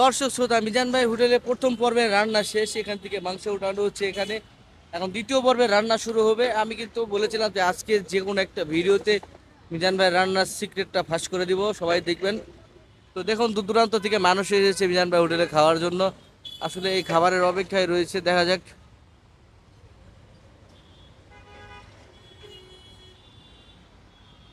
দর্শক শ্রোতা, মিজান ভাই হোটেলে প্রথম পর্বের রান্না শেষ, এখান থেকে মাংস উঠানো হচ্ছে এখানে। এখন দ্বিতীয় পর্বের রান্না শুরু হবে। আমি কিন্তু বলেছিলাম যে আজকে যে কোনো একটা ভিডিওতে মিজান ভাই রান্নার সিক্রেটটা ফাঁস করে দিব, সবাই দেখবেন। তো দেখুন, দূর দূরান্ত থেকে মানুষ এসেছে মিজান ভাই হোটেলে খাওয়ার জন্য। আসলে এই খাবারের অপেক্ষায় রয়েছে, দেখা যাক।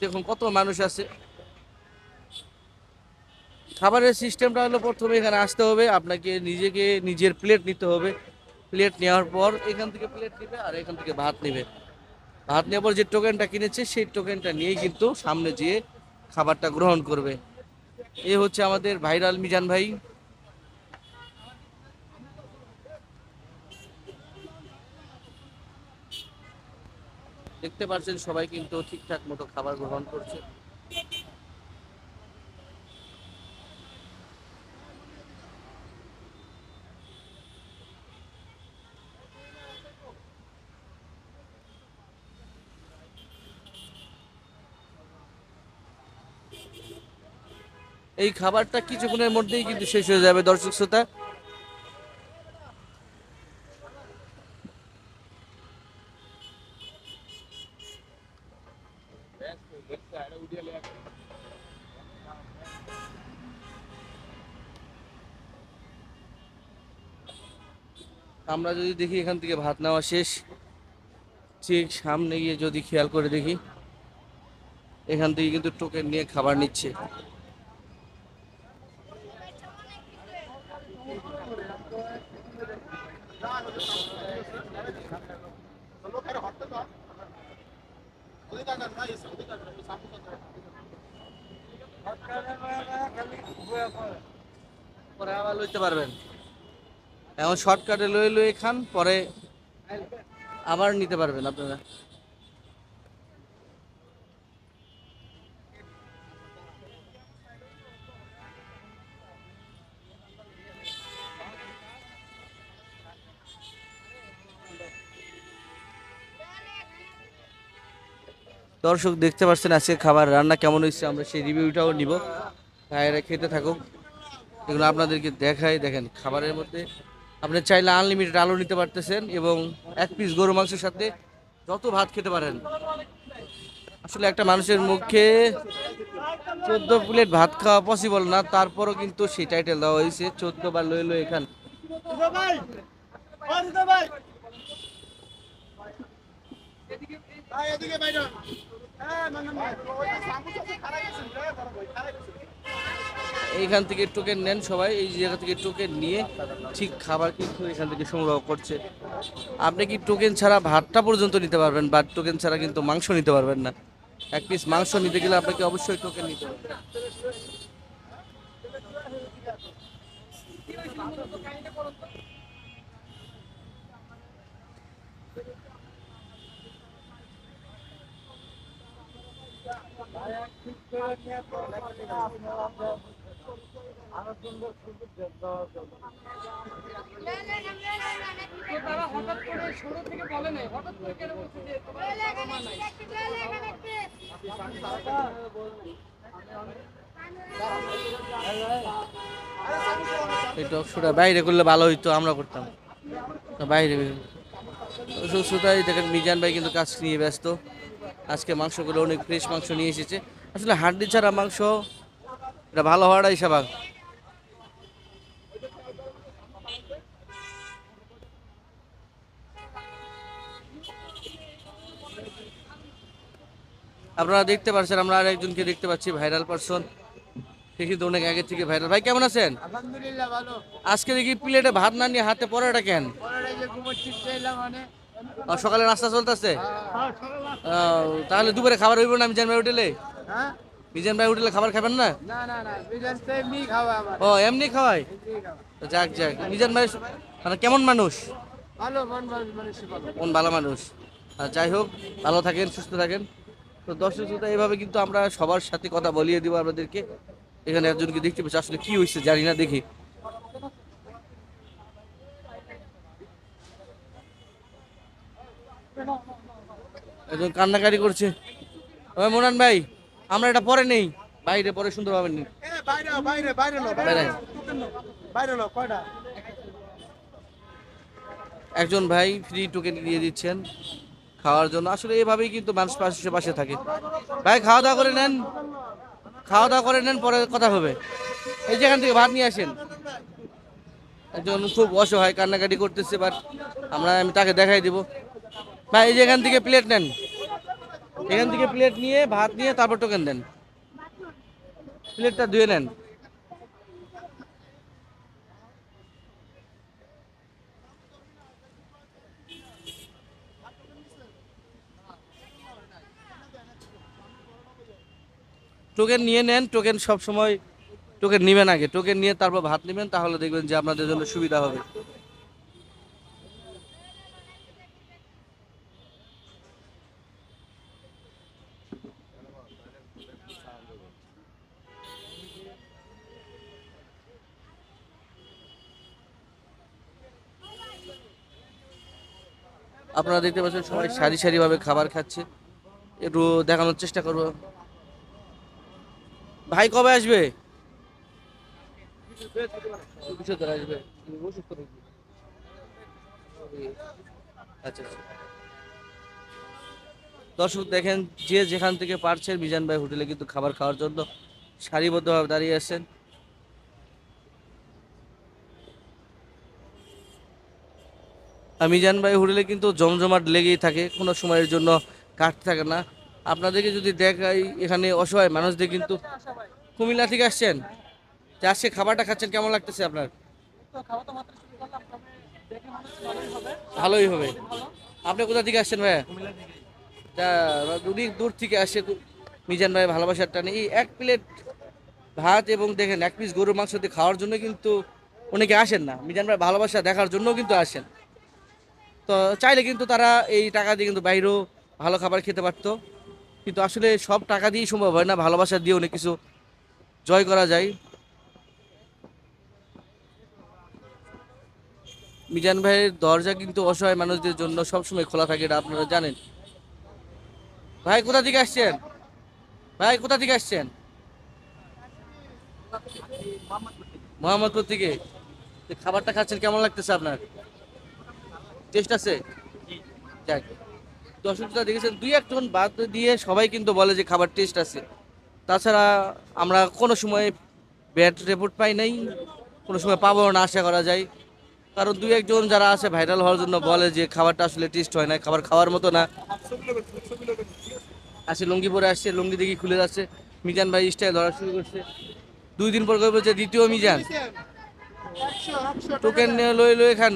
দেখুন, কত মানুষ আছে। খাবারের সিস্টেমটা হলো প্রথমে এখানে আসতে হবে, আপনাকে নিজেকে নিজের প্লেট নিতে হবে। প্লেট নেওয়ার পর এখান থেকে প্লেট নেবে আর এখান থেকে ভাত নেবে। ভাত নেওয়ার পর যে টোকেনটা কিনেছে, সেই টোকেনটা নিয়েই কিন্তু সামনে যেয়ে খাবারটা গ্রহণ করবে। এ হচ্ছে আমাদের ভাইরাল মিজান ভাই। দেখতে পাচ্ছেন সবাই কিন্তু ঠিকঠাক মতো খাবার গ্রহণ করছে। এই খাবারটা কিছুক্ষণের মধ্যেই কিন্তু শেষ হয়ে যাবে, দর্শক শ্রোতা। আমরা যদি দেখি এখান থেকে ভাত নেওয়া শেষ, ঠিক সামনে গিয়ে যদি খেয়াল করে দেখি, এখান থেকে কিন্তু টোকেন নিয়ে খাবার নিচ্ছে। পরে আবার লইতে পারবেন। এখন শর্টকাটে লয়ে লয়ে খান পরে আবার নিতে পারবেন আপনারা। দর্শক দেখতে পাচ্ছেন আজকে খাবার রান্না কেমন হয়েছে, আমরা সেই রিভিউটাও নিব। ভাইয়েরা খেতে থাকুক। এগুলো আপনাদেরকে দেখাই, দেখেন খাবারের মধ্যে। আপনি চাইলে আনলিমিটেড আলু নিতে পারতেছেন এবং এক পিস গরু মাংসের সাথে যত ভাত খেতে পারেন। আসলে একটা মানুষের মুখে চোদ্দ প্লেট ভাত খাওয়া পসিবল না, তারপরও কিন্তু সেই টাইটেল দেওয়া হয়েছে, চোদ্দ বার লয়ে লয়ে এখান। এইখান থেকে টোকেন নেন সবাই, এই জায়গা থেকে টোকেন নিয়ে ঠিক খাবার কিন্তু এখান থেকে সংগ্রহ করছে। আপনি কি টোকেন ছাড়া ভাতটা পর্যন্ত নিতে পারবেন, বা টোকেন ছাড়া কিন্তু মাংস নিতে পারবেন না? এক পিস মাংস নিতে গেলে আপনাকে অবশ্যই টোকেন নিতে হবে। বাইরে করলে ভালো হইতো, আমরা করতাম। বাইরে সুতাই দেখেন, মিজান ভাই কিন্তু কাজ নিয়ে ব্যস্ত। আজকে মাংসগুলো অনেক ফ্রেশ মাংস নিয়ে এসেছে। আসলে হাড্ডি ছাড়া মাংস এটা ভালো হওয়াটাই স্বাভাবিক। আপনারা দেখতে পাচ্ছেন আমরা আর একজনকে দেখতে পাচ্ছি ভাইরাল পারসন সে কিন্তু অনেক আগে থেকে ভাইরাল ভাই কেমন আছেন? আজকে দেখি প্লেটে ভাত না নিয়ে হাতে পরোটা কেন? সকালে নাস্তা চলতেছে? তাহলে দুপুরে খাবার হইব না মিজান ভাই হোটেলে? হ্যাঁ? মিজান ভাই হোটেলে খাবার খাবেন না? ও এমনি খাওয়াই যাক যাক। মিজান ভাই মানে কেমন মানুষ? মন ভালো মানুষ কোন ভালো। মানুষ। আর যাই হোক ভালো থাকেন সুস্থ থাকেন। তো দর্শক শ্রোতা এইভাবে কিন্তু আমরা সবার সাথে কথা বলিয়ে দিব আপনাদেরকে। এখানে একজনকে দেখতে পাচ্ছি। আসলে কি হয়েছে জানি না দেখি। একজন কান্নাকারি করছে। ওই মোনান ভাই আমরা এটা পরে নেই। বাইরে পরে সুন্দরভাবে নেই। বাইরে বাইরে বাইরে বাইরে বাইরে। কয়টা? একজন ভাই ফ্রি টোকেন দিয়ে দিচ্ছেন খাওয়ার জন্য। আসলে এভাবেই কিন্তু মানুষ পাশে পাশে থাকে। ভাই খাওয়া দাওয়া করে নেন। খাওয়া দাওয়া করে নেন পরে কথা হবে। এই যেখান থেকে ভাত নিয়ে আসেন। একজন খুব অসহায় কান্নাকাটি করতেছে বাট আমরা আমি তাকে দেখাই দিব। ভাই, এই যে এখান থেকে প্লেট নেন। এখান থেকে প্লেট নিয়ে, ভাত নিয়ে, তারপর টোকেন দেন। প্লেটটা ধুয়ে নেন। টোকেন নিয়ে নেন টোকেন সব সময় টোকেন নেবেন আগে। টোকেন নিয়ে তারপর ভাত নেবেন, তাহলে দেখবেন যে আপনাদের জন্য সুবিধা হবে। আপনারা দেখতে পাচ্ছেন, সবাই সারি সারি ভাবে খাবার খাচ্ছে। একটু দেখানোর চেষ্টা করব। ভাই, কবে আসবে? আচ্ছা। দর্শক, দেখেন, যে যেখান থেকে পারছেন, মিজান ভাই হোটেলে কিন্তু খাবার খাওয়ার জন্য সারিবদ্ধভাবে দাঁড়িয়ে আছেন। আর মিজান ভাই হোটেলে কিন্তু জমজমাট লেগেই থাকে, কোনো সময়ের জন্য কাটতে থাকে না। আপনাদেরকে যদি দেখাই, এখানে অসহায় মানুষদের কিন্তু কুমিল্লা থেকে আসছেন। তো আজকে খাবারটা খাচ্ছেন, কেমন লাগতেছে আপনার? ভালোই হবে। আপনি কোথা থেকে আসছেন ভাইয়া? অনেক দূর থেকে আসে মিজান ভাই ভালোবাসার টানে। এই এক প্লেট ভাত এবং দেখেন, এক পিস গরুর মাংস দিয়ে খাওয়ার জন্য কিন্তু অনেকে আসেন না। মিজান ভাই ভালোবাসা দেখার জন্য কিন্তু আসেন। তো চাইলে কিন্তু তারা এই টাকা দিয়ে কিন্তু বাইরেও ভালো খাবার খেতে পারতো। কিন্তু আসলে সব টাকা দিয়েই সম্ভব হয় না, ভালোবাসা দিয়ে অনেক কিছু জয় করা যায়। মিজান ভাইয়ের দরজা কিন্তু অসহায় মানুষদের জন্য সবসময় খোলা থাকে, এটা আপনারা জানেন। ভাই, কোথা থেকে আসছেন? ভাই, কোথা থেকে আসছেন? মোহাম্মদপুর থেকে। খাবারটা খাচ্ছেন, কেমন লাগতেছে আপনার? টেস্ট আছে? যাক দর্শকরা দেখেছেন দুই একজন বাদ দিয়ে সবাই কিন্তু বলে যে খাবার টেস্ট আছে। তাছাড়া আমরা কোনো সময় ব্যাড রিপোর্ট পাই নাই কোনো সময় পাবো না আশা করা যায়। কারণ দুই একজন যারা আছে ভাইরাল হওয়ার জন্য বলে যে খাবারটা আসলে টেস্ট হয় না খাবার খাওয়ার মতো না। আসে লুঙ্গি পরে আসছে লুঙ্গি দেখি খুলে যাচ্ছে। মিজান ভাই স্টাইল ধরা শুরু করছে। দুই দিন পর করবে যে দ্বিতীয় মিজান। টোকেন নিয়ে লয়ে লয়ে খান।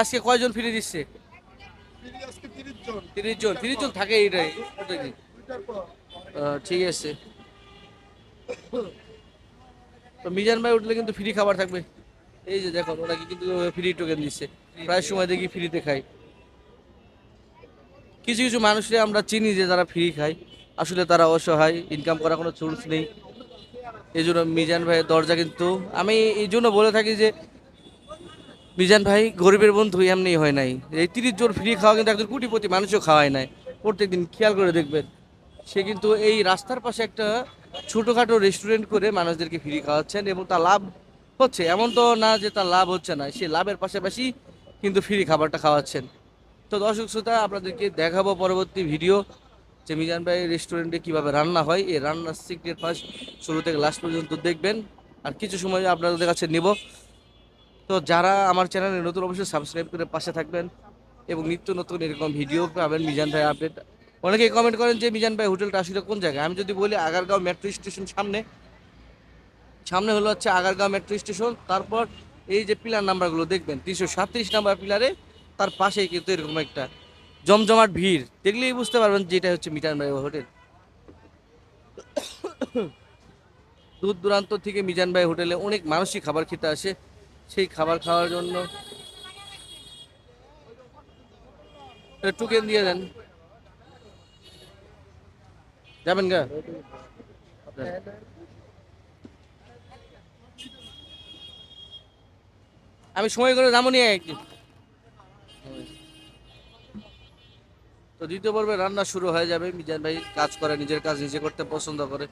আজকে কয়জন ফিরে দিচ্ছে? তিরিশ জন। তিরিশ জন। থাকে এইটাই ঠিক আছে। তো মিজান ভাই উঠলে কিন্তু ফ্রি খাবার থাকবে। এই যে দেখো ওনাকে কিন্তু ফ্রি টোকেন দিচ্ছে। প্রায় সময় দেখি ফ্রিতে খাই। কিছু কিছু মানুষরে আমরা চিনি যে যারা ফ্রি খায়। আসলে তারা অসহায় ইনকাম করার কোনো সোর্স নেই। এই জন্য মিজান ভাইয়ের দরজা কিন্তু আমি এই জন্য বলে থাকি যে মিজান ভাই গরিবের বন্ধু, এমনি হয় নাই। এই তিরিশ জোর ফ্রি খাওয়া কিন্তু একজন কোটিপতি মানুষও খাওয়ায় নাই। প্রত্যেকদিন খেয়াল করে দেখবেন। সে কিন্তু এই রাস্তার পাশে একটা ছোটোখাটো রেস্টুরেন্ট করে মানুষদেরকে ফ্রি খাওয়াচ্ছেন এবং তার লাভ হচ্ছে। এমন তো না যে তার লাভ হচ্ছে না, সে লাভের পাশাপাশি কিন্তু ফ্রি খাবারটা খাওয়াচ্ছেন। তো দর্শক শ্রোতা, আপনাদেরকে দেখাবো পরবর্তী ভিডিও যে মিজান ভাই রেস্টুরেন্টে কীভাবে রান্না হয়। এই রান্নার সিক্রেট ফার্স্ট শুরু থেকে লাস্ট পর্যন্ত দেখবেন। আর কিছু সময় আপনাদের কাছে নেব। তো যারা আমার চ্যানেলে নতুন অবশ্যই সাবস্ক্রাইব করে পাশে থাকবেন এবং নিত্য নতুন এরকম ভিডিও পাবেন মিজান ভাই আপডেট অনেকেই কমেন্ট করেন যে, মিজান ভাই হোটেলটা আসলে কোন জায়গায়? আমি যদি বলি, আগারগাঁও মেট্রো স্টেশন সামনে। সামনে হলো হচ্ছে আগারগাঁও মেট্রো স্টেশন তারপর এই যে পিলার নাম্বারগুলো দেখবেন, তিনশো সাতত্রিশ নাম্বার পিলারে তার পাশেই কিন্তু এরকম একটা জমজমাট ভিড়। দেখলেই বুঝতে পারবেন যে এটা হচ্ছে মিজান ভাই হোটেল দূর দূরান্ত থেকে মিজান ভাই হোটেলে অনেক মানুষই খাবার খেতে আসে। সেই খাবার খাওয়ার জন্য। টোকেন দিয়ে দেন। যাবেন গা। আমি সময় করে যাব নিয়ে একদিন তো দ্বিতীয় পর্বে রান্না শুরু হয়ে যাবে। মিজান ভাই কাজ করে, নিজের কাজ নিজে করতে পছন্দ করে।